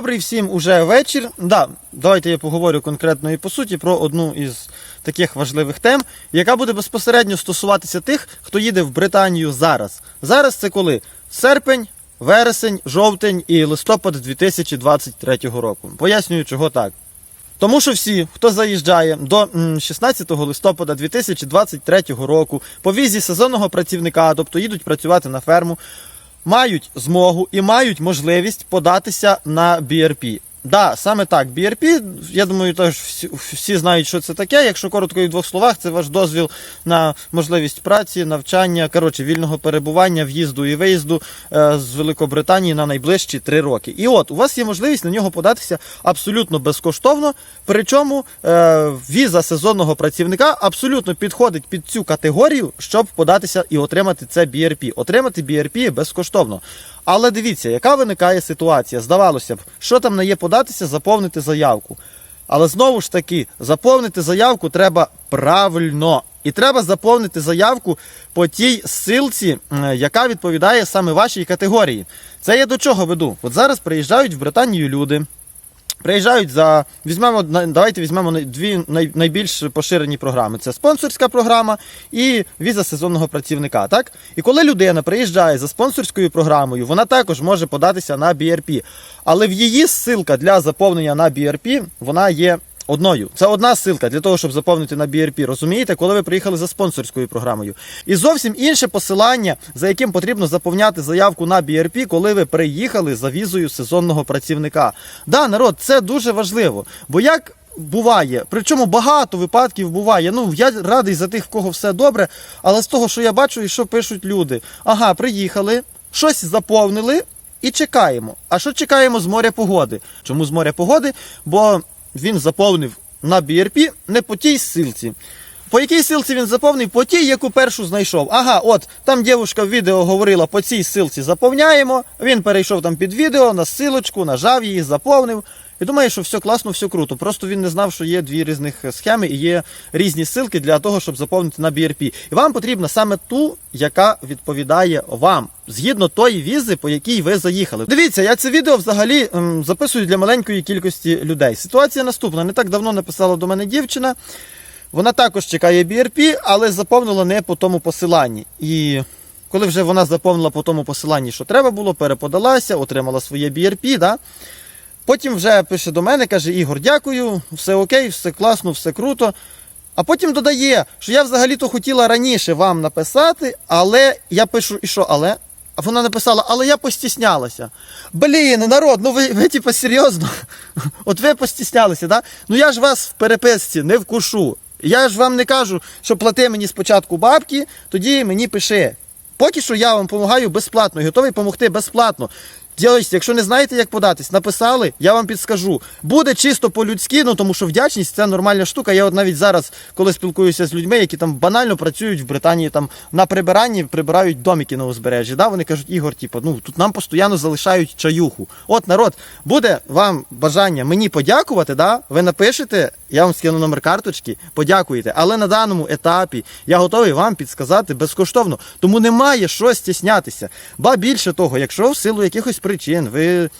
Добрий всім уже вечір. Да, давайте я поговорю конкретно і по суті про одну із таких важливих тем, яка буде безпосередньо стосуватися тих, хто їде в Британію зараз. Зараз це коли? Серпень, вересень, жовтень і листопад 2023 року. Пояснюю, чого так. Тому що всі, хто заїжджає до 16 листопада 2023 року по візі сезонного працівника, тобто їдуть працювати на ферму, мають змогу і мають можливість податися на BRP. Да, саме так, BRP, я думаю, теж всі, всі знають, що це таке. Якщо коротко і в двох словах, це ваш дозвіл на можливість праці, навчання, коротше, вільного перебування, в'їзду і виїзду е, з Великобританії на найближчі три роки. І от у вас є можливість на нього податися абсолютно безкоштовно. Причому е, віза сезонного працівника абсолютно підходить під цю категорію, щоб податися і отримати це BRP. Отримати BRP безкоштовно. Але дивіться, яка виникає ситуація. Здавалося б, що там не є податися, заповнити заявку. Але знову ж таки, заповнити заявку треба правильно. І треба заповнити заявку по тій ссилці, е, яка відповідає саме вашій категорії. Це я до чого веду? От зараз приїжджають в Британію люди. Приїжджають за візьмемо давайте візьмемо дві найбільш поширені програми: це спонсорська програма і віза сезонного працівника. Так і коли людина приїжджає за спонсорською програмою, вона також може податися на BRP. Але в її ссылка для заповнення на BRP вона є одною. Це одна ссылка для того, щоб заповнити на BRP. Розумієте, коли ви приїхали за спонсорською програмою. І зовсім інше посилання, за яким потрібно заповняти заявку на BRP, коли ви приїхали за візою сезонного працівника. Да, народ, це дуже важливо. Бо як. Буває, причому багато випадків буває. Ну я радий за тих, в кого все добре. Але з того, що я бачу, і що пишуть люди: ага, приїхали, щось заповнили і чекаємо. А що чекаємо з моря погоди? Чому з моря погоди? Бо він заповнив на BRP не по тій ссылці. По якій ссылці він заповнив? По тій, яку першу знайшов. Ага, от там дівчинка в відео говорила, по цій ссылці заповняємо. Він перейшов там під відео на ссылочку, нажав її, заповнив. І думає, що все класно, все круто. Просто він не знав, що є дві різних схеми і є різні ссылки для того, щоб заповнити на BRP. І вам потрібна саме ту, яка відповідає вам, згідно тої візи, по якій ви заїхали. Дивіться, я це відео взагалі ем, записую для маленької кількості людей. Ситуація наступна. Не так давно написала до мене дівчина. Вона також чекає BRP, але заповнила не по тому посиланні. І коли вже вона заповнила по тому посиланні, що треба було, переподалася, отримала своє BRP, да? Потім вже пише до мене, каже: Ігор, дякую, все окей, все класно, все круто. А потім додає, що я взагалі-то хотіла раніше вам написати, але я пишу, і що, але? А вона написала, але я постіснялася. Блін, народ, ну ви, ви типа серйозно? От ви постіснялися, да? Ну я ж вас в переписці не вкушу. Я ж вам не кажу, що плати мені спочатку бабки, тоді мені пиши. Поки що я вам допомагаю безплатно і готовий допомогти безплатно. Ділись, якщо не знаєте, як податись, написали, я вам підскажу. Буде чисто по-людськи, ну тому що вдячність це нормальна штука. Я от навіть зараз, коли спілкуюся з людьми, які там банально працюють в Британії, там на прибиранні прибирають домики на узбережжі. Да? Вони кажуть, Ігор, типу, ну тут нам постійно залишають чаюху. От народ, буде вам бажання мені подякувати, да? ви напишете, я вам скину номер карточки, подякуєте. Але на даному етапі я готовий вам підсказати безкоштовно. Тому немає що стіснятися. Ба більше того, якщо в силу якихось причин ви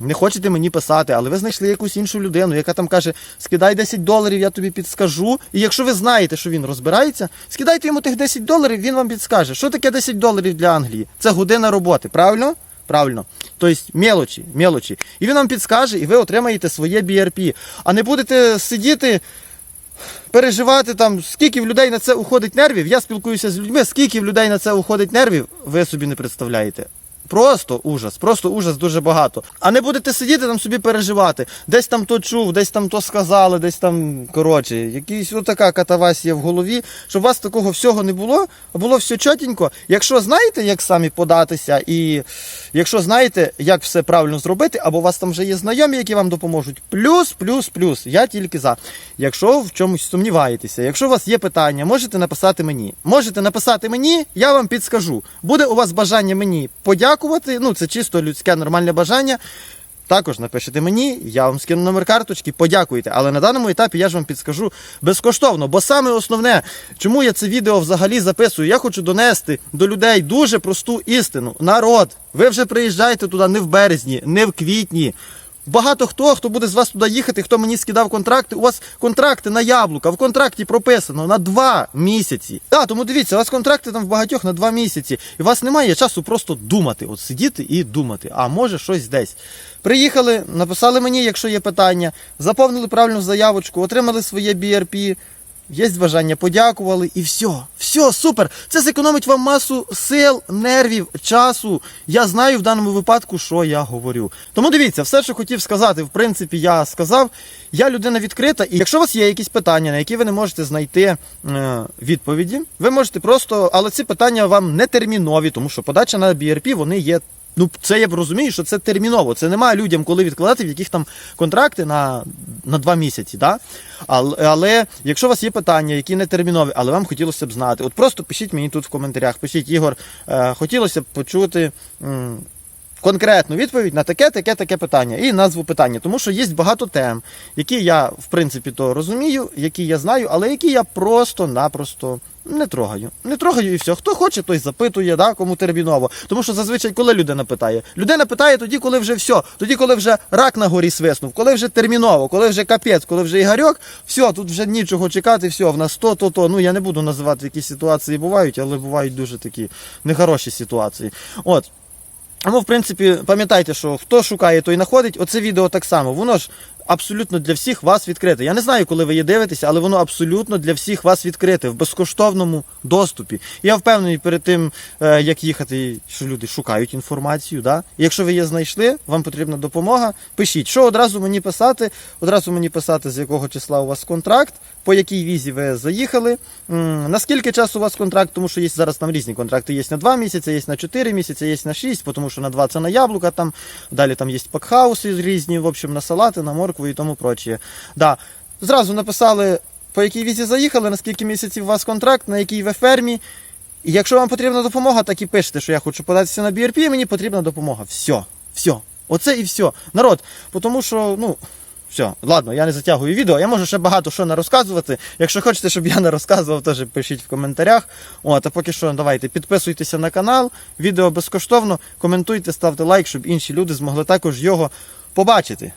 не хочете мені писати, але ви знайшли якусь іншу людину, яка там каже, скидай 10 доларів, я тобі підскажу. І якщо ви знаєте, що він розбирається, скидайте йому тих 10 доларів, він вам підскаже. Що таке 10 доларів для Англії? Це година роботи, правильно? Правильно. Тобто мелочі, мелочі. І він вам підскаже, і ви отримаєте своє BRP. А не будете сидіти, переживати там, скільки в людей на це уходить нервів. Я спілкуюся з людьми, скільки в людей на це уходить нервів, ви собі не представляєте. Просто ужас, просто ужас дуже багато. А не будете сидіти там собі переживати. Десь там то чув, десь там то сказали, десь там, коротше, якийсь отака катавасія в голові, щоб у вас такого всього не було, а було все чотенько. Якщо знаєте, як самі податися, і якщо знаєте, як все правильно зробити, або у вас там вже є знайомі, які вам допоможуть, плюс, плюс, плюс. Я тільки за. Якщо в чомусь сумніваєтеся, якщо у вас є питання, можете написати мені. Можете написати мені, я вам підскажу. Буде у вас бажання мені подякувати. Ну, це чисто людське нормальне бажання. Також напишете мені, я вам скину номер карточки, подякуйте. Але на даному етапі я ж вам підскажу безкоштовно. Бо саме основне, чому я це відео взагалі записую, я хочу донести до людей дуже просту істину. Народ, ви вже приїжджаєте туди не в березні, не в квітні. Багато хто, хто буде з вас туди їхати, хто мені скидав контракти, у вас контракти на яблука. В контракті прописано на два місяці. Так, тому дивіться, у вас контракти там в багатьох на два місяці. І у вас немає часу просто думати, от сидіти і думати. А може щось десь. Приїхали, написали мені, якщо є питання, заповнили правильну заявочку, отримали своє BRP. Є бажання, подякували і все. Все, супер. Це зекономить вам масу сил, нервів, часу. Я знаю в даному випадку, що я говорю. Тому дивіться, все, що хотів сказати, в принципі, я сказав. Я людина відкрита, і якщо у вас є якісь питання, на які ви не можете знайти е, відповіді, ви можете просто, але ці питання вам не термінові, тому що подача на BRP, вони є. Ну, це я б розумію, що це терміново. Це немає людям, коли відкладати, в яких там контракти на, на два місяці. Да? Але, але якщо у вас є питання, які не термінові, але вам хотілося б знати, от просто пишіть мені тут в коментарях, пишіть Ігор, е, хотілося б почути. м, Конкретну відповідь на таке, таке, таке питання і назву питання, тому що є багато тем, які я в принципі то розумію, які я знаю, але які я просто-напросто не трогаю. Не трогаю і все. Хто хоче, той запитує, да, кому терміново. Тому що зазвичай, коли людина питає, людина питає тоді, коли вже все, тоді, коли вже рак на горі свиснув, коли вже терміново, коли вже капець, коли вже ігарьок, все, тут вже нічого чекати, все, в нас то, то, то. Ну я не буду називати, які ситуації бувають, але бувають дуже такі нехороші ситуації. От. Тому, в принципі, пам'ятайте, що хто шукає, той знаходить. Оце відео так само. Воно ж абсолютно для всіх вас відкрите. Я не знаю, коли ви її дивитеся, але воно абсолютно для всіх вас відкрите в безкоштовному доступі. Я впевнений перед тим, е, як їхати, що люди шукають інформацію. Да? І якщо ви її знайшли, вам потрібна допомога. Пишіть, що одразу мені писати, одразу мені писати, з якого числа у вас контракт, по якій візі ви заїхали, наскільки часу у вас контракт, тому що є зараз там різні контракти. Є на 2 місяці, є на 4 місяці, є на 6, тому що на 2 це на яблука, там, далі там є пакхауси різні, в общем, на салати, на моркву і тому прочее. Да. Зразу написали, по якій візі заїхали, на скільки місяців у вас контракт, на якій ви фермі. І якщо вам потрібна допомога, так і пишете, що я хочу податися на BRP, мені потрібна допомога. Все, все. Оце і все. Народ, тому що, ну. Все, ладно, я не затягую відео. Я можу ще багато що не розказувати. Якщо хочете, щоб я не розказував, теж пишіть в коментарях. От, а поки що, давайте підписуйтеся на канал, відео безкоштовно, коментуйте, ставте лайк, щоб інші люди змогли також його побачити.